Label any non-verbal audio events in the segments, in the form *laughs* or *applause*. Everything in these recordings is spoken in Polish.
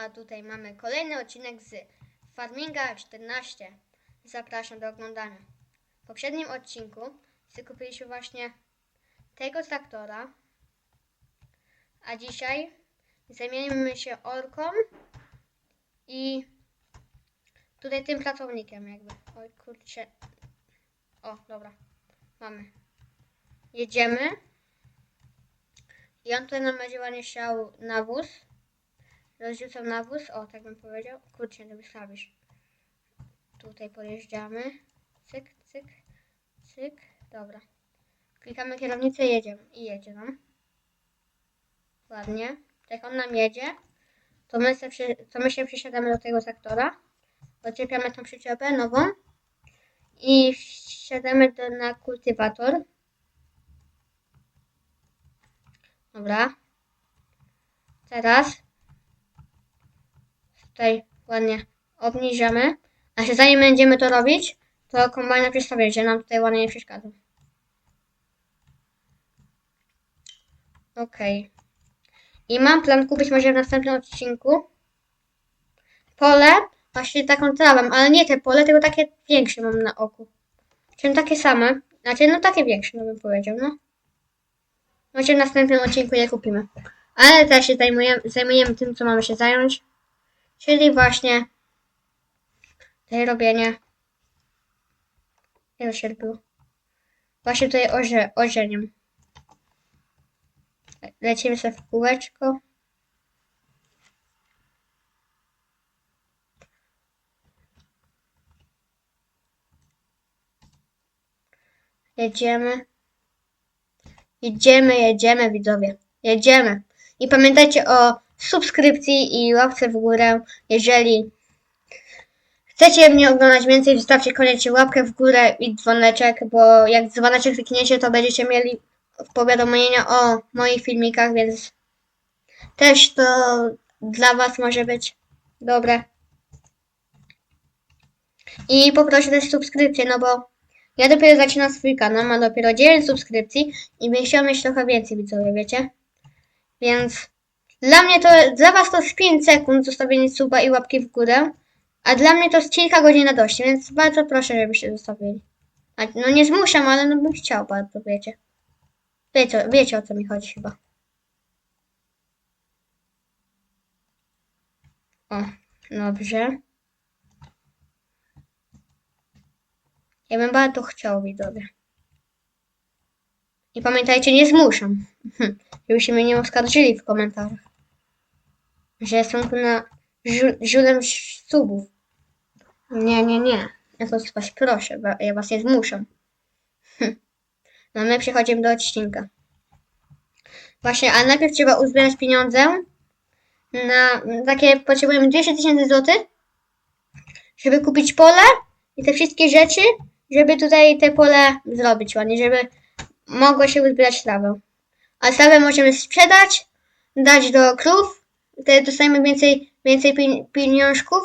a tutaj mamy kolejny odcinek z Farminga 14. Zapraszam do oglądania. W poprzednim odcinku zakupiliśmy właśnie tego traktora, a dzisiaj zajmiemy się orką i tutaj tym pracownikiem jakby. Oj kurczę. O, dobra. Mamy. Jedziemy. I on tutaj nam będzie ładnie siał nawóz. Rozrzucam nawóz. O, tak bym powiedział. Kurczę, nie wystawisz. Tutaj pojeżdżamy. Cyk, cyk, cyk. Dobra. Klikamy kierownicę jedziemy. I jedzie nam. Ładnie. Jak on nam jedzie, to my, se to my się przysiadamy do tego traktora. Odczepiamy tą przyczepę nową. I wsiadamy do, na kultywator. Dobra. Teraz tutaj ładnie obniżamy. A się zanim będziemy to robić, to kombajna przestawię, że nam tutaj ładnie nie przeszkadza. Okej. I mam plan kupić może w następnym odcinku pole, właśnie taką trawę, ale nie te pole, tylko takie większe mam na oku. Czyli takie same. Znaczy, no takie większe, no bym powiedział, no. Może w następnym odcinku je kupimy. Ale teraz się zajmujemy, zajmujemy tym, co mamy się zająć. Czyli właśnie tutaj robienie. Jak się robiło? Właśnie tutaj orze, orzeniem. Lecimy sobie w kółeczko. Jedziemy. Jedziemy, jedziemy, widzowie. Jedziemy. I pamiętajcie o subskrypcji i łapce w górę. Jeżeli chcecie mnie oglądać więcej, zostawcie koniecznie łapkę w górę i dzwoneczek, bo jak dzwoneczek klikniecie, to będziecie mieli powiadomienia o moich filmikach, więc też to dla Was może być dobre. I poproszę też subskrypcję, no bo ja dopiero zaczynam swój kanał, ma dopiero 9 subskrypcji i bym chciał mieć trochę więcej widzowie, wiecie? Więc dla mnie to, dla was to jest 5 sekund zostawienie suba i łapki w górę, a dla mnie to jest kilka godzin radości, więc bardzo proszę, żebyście zostawili. No nie zmuszam, ale no bym chciał bardzo, wiecie. Wiecie, wiecie o co mi chodzi chyba. O, dobrze. Ja bym bardzo chciał, widzowie. I pamiętajcie, nie zmuszam. *laughs* Żebyście mnie nie oskarżyli w komentarzach. Że tu na żulem subów. Nie, nie, nie. Ja to was proszę, bo ja was nie zmuszam. Hm. No my przechodzimy do odcinka. Właśnie, ale najpierw trzeba uzbierać pieniądze na takie, potrzebujemy 200 tysięcy złotych, żeby kupić pole i te wszystkie rzeczy, żeby tutaj te pole zrobić ładnie, żeby mogło się uzbierać trawę. A trawę możemy sprzedać, dać do krów, wtedy dostajemy więcej, więcej pien- pieniążków.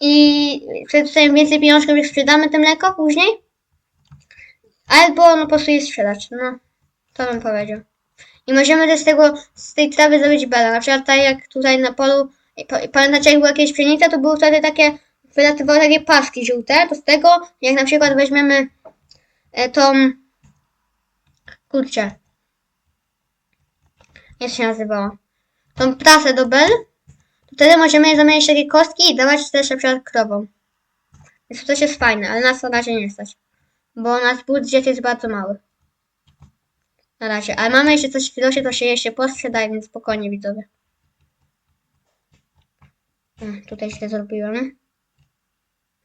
I wtedy dostajemy więcej pieniążków, jak sprzedamy to mleko później. Albo no po prostu je sprzedać, no. To bym powiedział. I możemy też z tego, z tej trawy zrobić bela. Na przykład tak jak tutaj na polu, pa- pamiętacie jak była jakieś pszenica, to były wtedy takie, wylatywały takie paski żółte, to z tego, jak na przykład weźmiemy e, tą, kurczę, jak się nazywało, tą prasę do bel, to wtedy możemy zamienić takie kostki i dawać też na przykład krowom. Więc to jest fajne, ale nas na razie nie stać, bo nasz budżet jest bardzo mały. Na razie, ale mamy jeszcze coś w filosie, to się jeszcze posprzedaje, więc spokojnie widzowie. Tutaj źle zrobiłem.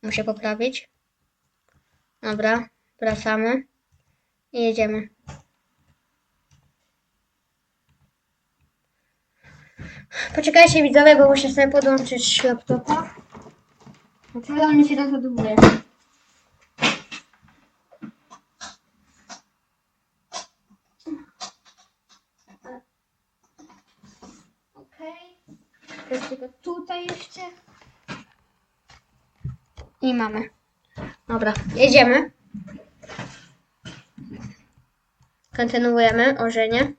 Muszę poprawić. Dobra, wracamy i jedziemy. Poczekajcie widzowie, bo muszę sobie podłączyć laptopa. Dlaczego on mi się rozładowuje? Okej. Teraz tylko tutaj jeszcze. I mamy. Dobra, jedziemy. Kontynuujemy orzenie.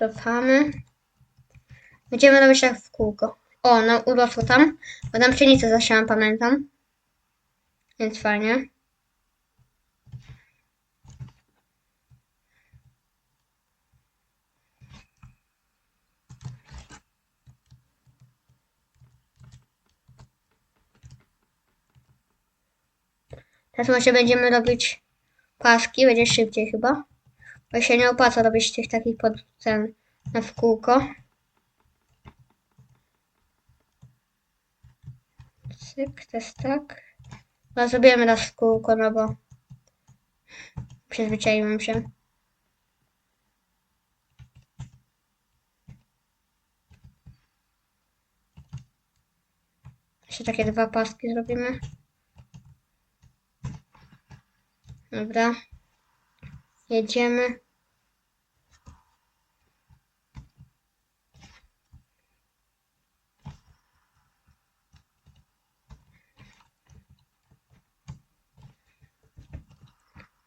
Cofamy. Będziemy robić tak w kółko. O, no urosło tam. Bo tam pszenicę zasiałam, pamiętam. Więc fajnie. Teraz może będziemy robić paski, będzie szybciej chyba. Bo się nie opłaca robić tych takich pod ten na w kółko. Cyk, to jest tak. No zrobimy raz w kółko, no bo przyzwyczaiłem się. Jeszcze takie dwa paski zrobimy. Dobra. Jedziemy.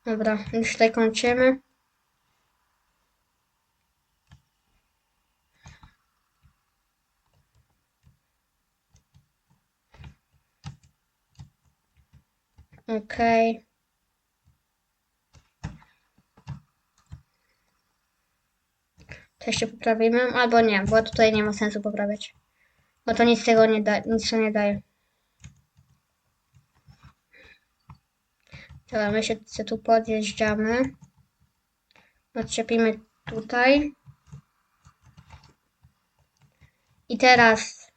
Dobra, już tutaj kończymy. Okej. To jeszcze poprawimy, albo nie, bo tutaj nie ma sensu poprawiać. Bo to nic tego nie da, nic to nie daje. Dobra, my się tu podjeżdżamy. Odczepimy tutaj. I teraz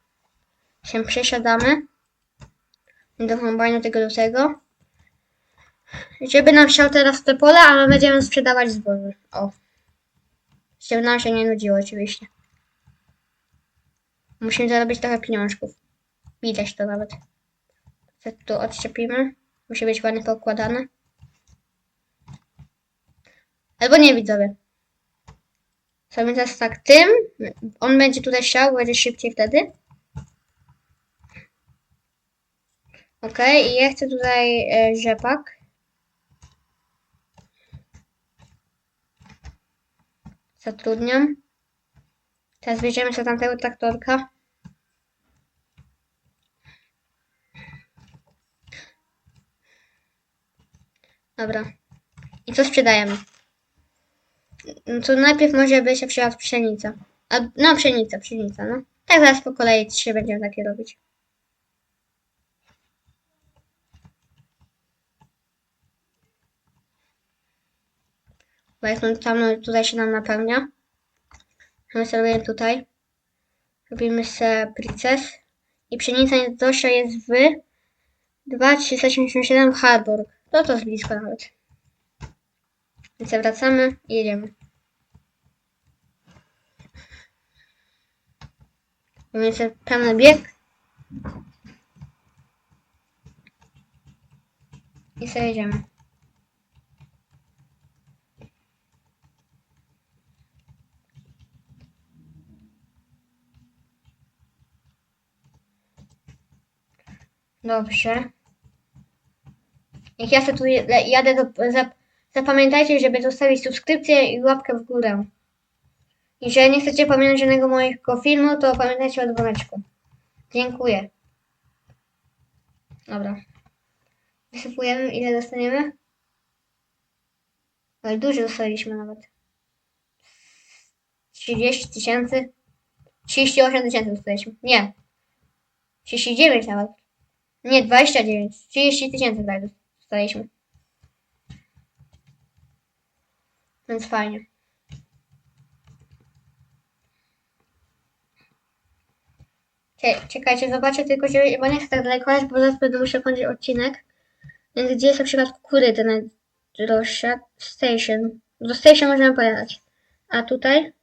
się przesiadamy do kombajnu tego do tego. Żeby nam siał teraz te pola, a my będziemy sprzedawać zboże. O. Żeby nam się nie nudziło oczywiście. Musimy zarobić trochę pieniążków. Widać to nawet. Co tu odczepimy. Musi być ładnie poukładane. Albo nie widzowie. Sobie teraz tak tym. On będzie tutaj siał, będzie szybciej wtedy. Ok, i ja chcę tutaj e, rzepak. Zatrudniam. Teraz bierzemy sobie tamtego traktorka. Dobra. I co sprzedajemy? No to najpierw może by się przydała pszenica. A, no, pszenica, pszenica, no. Tak zaraz po kolei trzy będziemy takie robić. Bo jak on tam no, tutaj się nam napełnia. My sobie robimy tutaj. Robimy sobie princess. I pszenica Zosia jest w 2377 Harburg. No to jest blisko nawet. Więc wracamy i jedziemy. Mamy sobie pełny bieg. I sobie jedziemy. Dobrze. Jak ja sobie tu jadę, to zap, zapamiętajcie, żeby zostawić subskrypcję i łapkę w górę. I że nie chcecie pamiętać żadnego mojego filmu, to pamiętajcie o dzwoneczku. Dziękuję. Dobra. Wysypujemy, ile dostaniemy? Ale dużo dostaliśmy nawet. 30 tysięcy. 38 tysięcy dostaliśmy. Nie. 39 nawet. Nie, 29. 30 tysięcy tutaj dostaliśmy. Więc fajnie. Cie- Czekajcie, zobaczę tylko, że, bo nie chcę tak daleko jechać, bo zaraz będę musiał kończyć odcinek. Więc gdzie jest na przykład kukurydza najdroższa? Station. Do station możemy pojechać. A tutaj?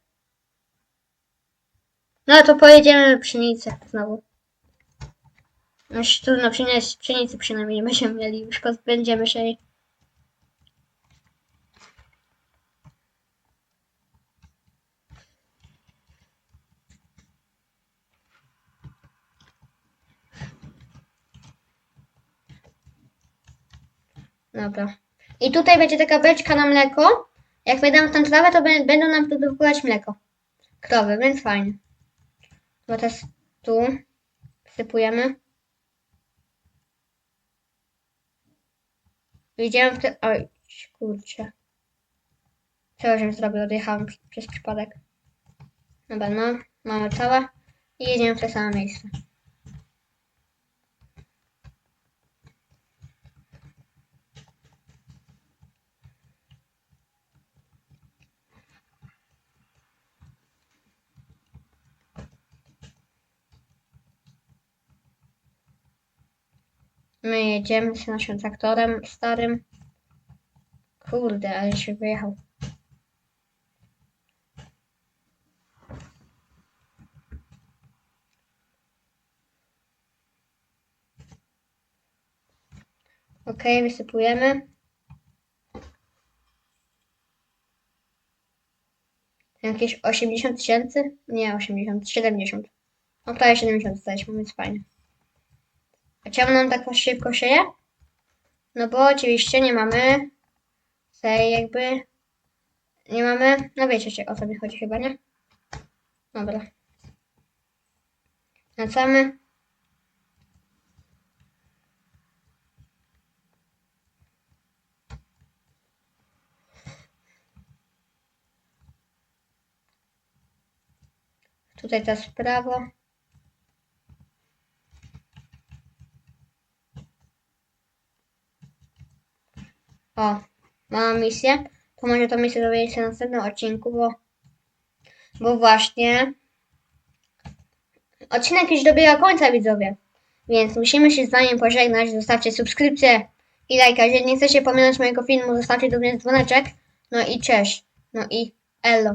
No to pojedziemy pszenicę znowu. Już trudno przynieść pszenicy przynajmniej nie będziemy mieli, już będziemy się jej. Dobra. I tutaj będzie taka beczka na mleko. Jak wydam tam trawę, to bę- będą nam dopływać mleko. krowy, więc fajnie. Bo teraz tu wsypujemy. Idziemy w te... Oj, kurczę. Żebym zrobił? Odjechałem przez przypadek. Dobra, no. Mamy całe. I jedziemy w to samo miejsce. My jedziemy z naszym traktorem starym. Kurde, ale się wyjechał. Ok, wysypujemy. Jakieś 80 tysięcy? Nie, 80, 70. No prawie 70 staliśmy, więc fajnie. A czemu nam tak szybko sieje? No bo oczywiście nie mamy tej jakby nie mamy, no wiecie o co mi chodzi chyba, nie? Dobra. Wracamy. Tutaj teraz prawo. O, mam misję. To może to misję dowiedzieć się w następnym odcinku, bo, bo właśnie odcinek już dobiega końca, widzowie. Więc musimy się z wami pożegnać. Zostawcie subskrypcję i lajka. Jeżeli nie chcecie pominąć mojego filmu, zostawcie również dzwoneczek. No i cześć. No i elo.